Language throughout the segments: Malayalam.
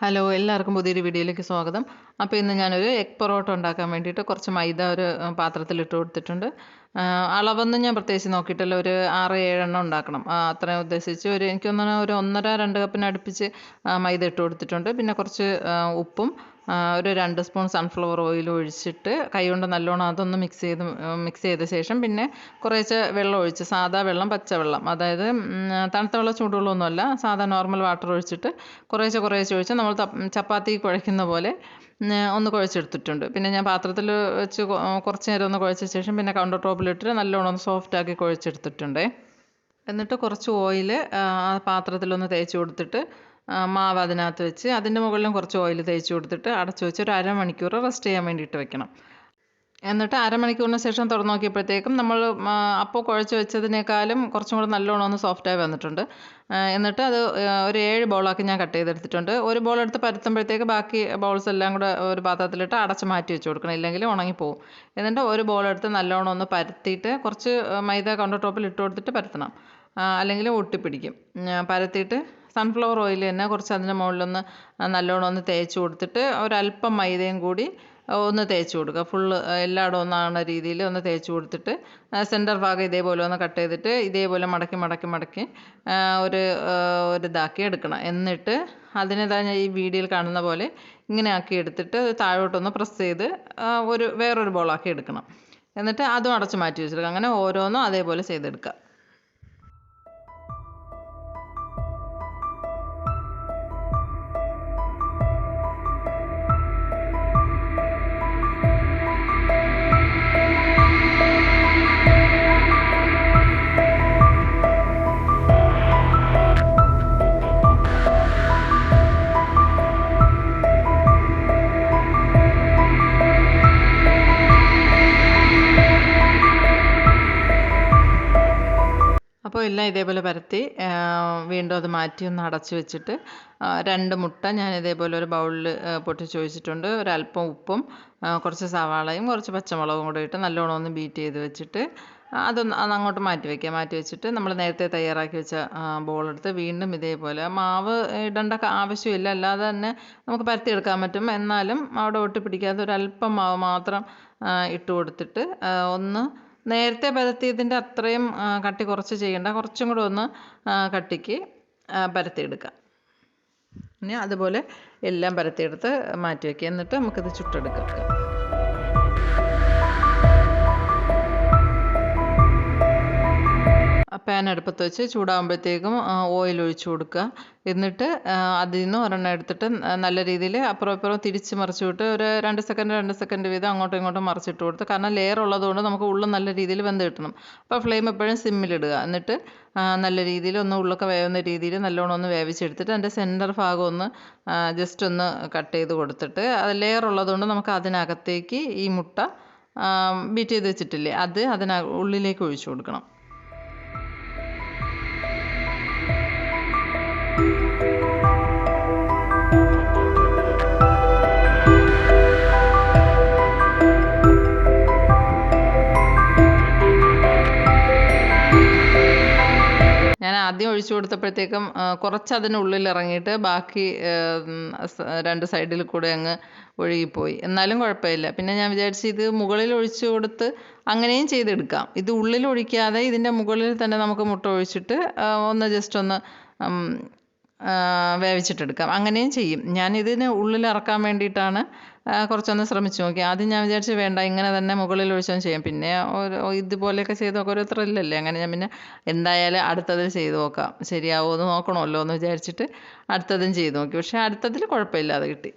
ഹലോ എല്ലാവർക്കും പുതിയൊരു വീഡിയോയിലേക്ക് സ്വാഗതം. അപ്പോൾ ഇന്ന് ഞാനൊരു എഗ് പൊറോട്ട ഉണ്ടാക്കാൻ വേണ്ടിയിട്ട് കുറച്ച് മൈദ ഒരു പാത്രത്തിൽ ഇട്ട് കൊടുത്തിട്ടുണ്ട്. അളവൊന്നും ഞാൻ പ്രത്യേകിച്ച് നോക്കിയിട്ടില്ല. ഒരു ആറ് ഏഴെണ്ണം ഉണ്ടാക്കണം. അത്രയും ഉദ്ദേശിച്ച് ഒരു എനിക്കൊന്നും ഒരു ഒന്നര രണ്ട് കപ്പിന് അടുപ്പിച്ച് മൈദ ഇട്ട് കൊടുത്തിട്ടുണ്ട്. പിന്നെ കുറച്ച് ഉപ്പും ഒരു രണ്ട് സ്പൂൺ സൺഫ്ലവർ ഓയിൽ ഒഴിച്ചിട്ട് കൈകൊണ്ട് നല്ലോണം അതൊന്ന് മിക്സ് ചെയ്ത് മിക്സ് ചെയ്ത ശേഷം പിന്നെ കുറേശ്ശെ വെള്ളം ഒഴിച്ച് സാധാ വെള്ളം പച്ചവെള്ളം. അതായത് തണുത്ത വെള്ളം ചൂടുവെള്ളമൊന്നുമല്ല സാധാ നോർമൽ വാട്ടർ ഒഴിച്ചിട്ട് കുറേശ്ശെ കുറേശ്ശെ ഒഴിച്ച് നമ്മൾ ചപ്പാത്തി കുഴയ്ക്കുന്ന പോലെ ഒന്ന് കുഴച്ചെടുത്തിട്ടുണ്ട്. പിന്നെ ഞാൻ പാത്രത്തിൽ വെച്ച് കുറച്ച് നേരം ഒന്ന് കുഴച്ച ശേഷം പിന്നെ കൗണ്ടർ ടോപ്പിലിട്ട് നല്ലോണം ഒന്ന് സോഫ്റ്റ് ആക്കി കുഴച്ചെടുത്തിട്ടുണ്ട്. എന്നിട്ട് കുറച്ച് ഓയിൽ ആ പാത്രത്തിലൊന്ന് തേച്ച് കൊടുത്തിട്ട് മാവ് അതിനകത്ത് വെച്ച് അതിന്റെ മുകളിലും കുറച്ച് ഓയിൽ തേച്ച് കൊടുത്തിട്ട് അടച്ചു വെച്ച് ഒരു അരമണിക്കൂർ റെസ്റ്റ് ചെയ്യാൻ വേണ്ടിയിട്ട് വെക്കണം. എന്നിട്ട് അരമണിക്കൂറിന് ശേഷം തുറന്ന് നോക്കിയപ്പോഴത്തേക്കും നമ്മൾ അപ്പോൾ കുഴച്ച് വെച്ചതിനേക്കാളും കുറച്ചും കൂടെ നല്ലോണം ഒന്ന് സോഫ്റ്റായി വന്നിട്ടുണ്ട്. എന്നിട്ട് അത് ഒരു ഏഴ് ബോളാക്കി ഞാൻ കട്ട് ചെയ്തെടുത്തിട്ടുണ്ട്. ഒരു ബോൾ എടുത്ത് പരത്തുമ്പോഴത്തേക്ക് ബാക്കി ബോൾസ് എല്ലാം കൂടെ ഒരു പാത്രത്തിലിട്ട് അടച്ച് മാറ്റി വെച്ച് കൊടുക്കണം. ഇല്ലെങ്കിൽ ഉണങ്ങിപ്പോവും. എന്നിട്ട് ഒരു ബോൾ എടുത്ത് നല്ലോണം ഒന്ന് പരത്തിയിട്ട് കുറച്ച് മൈദ കൗണ്ടർ ടോപ്പിൽ ഇട്ട് കൊടുത്തിട്ട് പരത്തണം. അല്ലെങ്കിൽ ഒട്ടിപ്പിടിക്കും പരത്തിയിട്ട് സൺഫ്ലവർ ഓയിൽ തന്നെ കുറച്ച് അതിന്റെ മുകളിലൊന്ന് നല്ലോണം ഒന്ന് തേച്ച് കൊടുത്തിട്ട് ഒരല്പം മൈദയും കൂടി ഒന്ന് തേച്ച് കൊടുക്കുക. ഫുള്ള് എല്ലായിടവും ഒന്നാകുന്ന രീതിയിൽ ഒന്ന് തേച്ച് കൊടുത്തിട്ട് സെന്റർ ഭാഗം ഇതേപോലെ ഒന്ന് കട്ട് ചെയ്തിട്ട് ഇതേപോലെ മടക്കി മടക്കി മടക്കി ഒരു ഒരു ഇതാക്കി എടുക്കണം. എന്നിട്ട് അതിനെ ഞാൻ ഈ വീഡിയോയിൽ കാണുന്ന പോലെ ഇങ്ങനെ ആക്കി എടുത്തിട്ട് താഴോട്ടൊന്ന് പ്രസ് ചെയ്ത് ഒരു വേറൊരു ബോളാക്കി എടുക്കണം. എന്നിട്ട് അതും അടച്ച് മാറ്റി വെച്ചെടുക്കുക അങ്ങനെ ഓരോന്നും അതേപോലെ ചെയ്തെടുക്കുക. എല്ലാം ഇതേപോലെ പരത്തി വീണ്ടും അത് മാറ്റി ഒന്ന് അടച്ചു വെച്ചിട്ട് രണ്ട് മുട്ട ഞാൻ ഇതേപോലെ ഒരു ബൗളിൽ പൊട്ടിച്ച് ഒഴിച്ചിട്ടുണ്ട്. ഒരല്പം ഉപ്പും കുറച്ച് സവാളയും കുറച്ച് പച്ചമുളകും കൂടെ ഇട്ട് നല്ലോണം ഒന്ന് ബീറ്റ് ചെയ്ത് വെച്ചിട്ട് അതൊന്ന് അത് അങ്ങോട്ട് മാറ്റി വയ്ക്കുക മാറ്റി വെച്ചിട്ട് നമ്മൾ നേരത്തെ തയ്യാറാക്കി വെച്ച ബോളെടുത്ത് വീണ്ടും ഇതേപോലെ മാവ് ഇടേണ്ട ആവശ്യമില്ല. അല്ലാതെ തന്നെ നമുക്ക് പരത്തിയെടുക്കാൻ പറ്റും. എന്നാലും അവിടെ ഒട്ടിപ്പിടിക്കാതെ ഒരല്പം മാവ് മാത്രം ഇട്ട് കൊടുത്തിട്ട് ഒന്ന് നേരത്തെ പരത്തിയതിന്റെ അത്രയും കട്ടി കുറച്ച് ചെയ്യണ്ട. കുറച്ചും കൂടെ ഒന്ന് കട്ടിക്ക് പരത്തിയെടുക്കാം. ഇനി അതുപോലെ എല്ലാം പരത്തിയെടുത്ത് മാറ്റി വയ്ക്കുക എന്നിട്ട് നമുക്കിത് ചുട്ടെടുക്കാം. പാൻ അടുപ്പത്ത് വെച്ച് ചൂടാകുമ്പോഴത്തേക്കും ഓയിൽ ഒഴിച്ച് കൊടുക്കുക. എന്നിട്ട് അതിൽ നിന്ന് ഒരെണ്ണം എടുത്തിട്ട് നല്ല രീതിയിൽ അപ്പുറം ഇപ്പുറം തിരിച്ച് മറിച്ച് വിട്ട് ഒരു രണ്ട് സെക്കൻഡ് രണ്ട് സെക്കൻഡ് വീതം അങ്ങോട്ടും ഇങ്ങോട്ടും മറിച്ചിട്ട് കൊടുത്ത് കാരണം ലെയർ ഉള്ളതുകൊണ്ട് നമുക്ക് ഉള്ളും നല്ല രീതിയിൽ വെന്ത് കിട്ടണം. അപ്പോൾ ഫ്ലെയിം എപ്പോഴും സിമ്മിലിടുക എന്നിട്ട് നല്ല രീതിയിൽ ഒന്ന് ഉള്ളൊക്കെ വേവുന്ന രീതിയിൽ നല്ലോണം ഒന്ന് വേവിച്ചെടുത്തിട്ട് അതിന്റെ സെന്റർ ഭാഗം ഒന്ന് ജസ്റ്റ് ഒന്ന് കട്ട് ചെയ്ത് കൊടുത്തിട്ട് അത് ലെയർ ഉള്ളതുകൊണ്ട് നമുക്ക് അതിനകത്തേക്ക് ഈ മുട്ട ബീറ്റ് ചെയ്ത് വെച്ചിട്ടില്ലേ അത് അതിന ഉള്ളിലേക്ക് ഒഴിച്ചു കൊടുക്കണം. ഞാൻ ആദ്യം ഒഴിച്ചു കൊടുത്തപ്പോഴത്തേക്കും കുറച്ച് അതിനുള്ളിൽ ഇറങ്ങിയിട്ട് ബാക്കി രണ്ട് സൈഡിൽ കൂടെ അങ്ങ് ഒഴുകിപ്പോയി. എന്നാലും കുഴപ്പമില്ല. പിന്നെ ഞാൻ വിചാരിച്ചു ഇത് മുകളിൽ ഒഴിച്ചു കൊടുത്ത് അങ്ങനെയും ചെയ്തെടുക്കാം. ഇത് ഉള്ളിൽ ഒഴിക്കാതെ ഇതിന്റെ മുകളിൽ തന്നെ നമുക്ക് മുട്ട ഒഴിച്ചിട്ട് ഒന്ന് ജസ്റ്റ് ഒന്ന് വേവിച്ചിട്ടെടുക്കാം. അങ്ങനെയും ചെയ്യും. ഞാൻ ഇതിന് ഉള്ളിൽ ഇറക്കാൻ വേണ്ടിയിട്ടാണ് കുറച്ചൊന്ന് ശ്രമിച്ചു നോക്കി. ആദ്യം ഞാൻ വിചാരിച്ചു വേണ്ട ഇങ്ങനെ തന്നെ മുകളിൽ ഒഴിച്ചൊന്ന് ചെയ്യാം. പിന്നെ ഓരോ ഇതുപോലെയൊക്കെ ചെയ്ത് നോക്കുക ഒരു ത്രില്ലല്ലേ അങ്ങനെ ഞാൻ പിന്നെ എന്തായാലും അടുത്തതിൽ ചെയ്ത് നോക്കാം. ശരിയാവുമോ എന്ന് നോക്കണമല്ലോ എന്ന് വിചാരിച്ചിട്ട് അടുത്തതും ചെയ്ത് നോക്കി. പക്ഷേ അടുത്തതിൽ കുഴപ്പമില്ലാതെ കിട്ടി.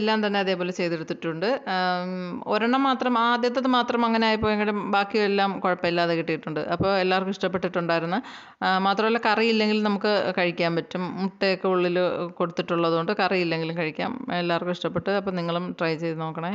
എല്ലാം തന്നെ അതേപോലെ ചെയ്തെടുത്തിട്ടുണ്ട്. ഒരെണ്ണം മാത്രം ആദ്യത്തത് മാത്രം അങ്ങനെ ആയിപ്പോയെങ്കിലും ബാക്കിയെല്ലാം കുഴപ്പമില്ലാതെ കിട്ടിയിട്ടുണ്ട്. അപ്പോൾ എല്ലാവർക്കും ഇഷ്ടപ്പെട്ടിട്ടുണ്ടായിരുന്നു. മാത്രമല്ല കറി ഇല്ലെങ്കിൽ നമുക്ക് കഴിക്കാൻ പറ്റും. മുട്ടയൊക്കെ ഉള്ളിൽ കൊടുത്തിട്ടുള്ളതുകൊണ്ട് കറി ഇല്ലെങ്കിലും കഴിക്കാം. എല്ലാവർക്കും ഇഷ്ടപ്പെട്ട്. അപ്പോൾ നിങ്ങളും ട്രൈ ചെയ്ത് നോക്കണേ.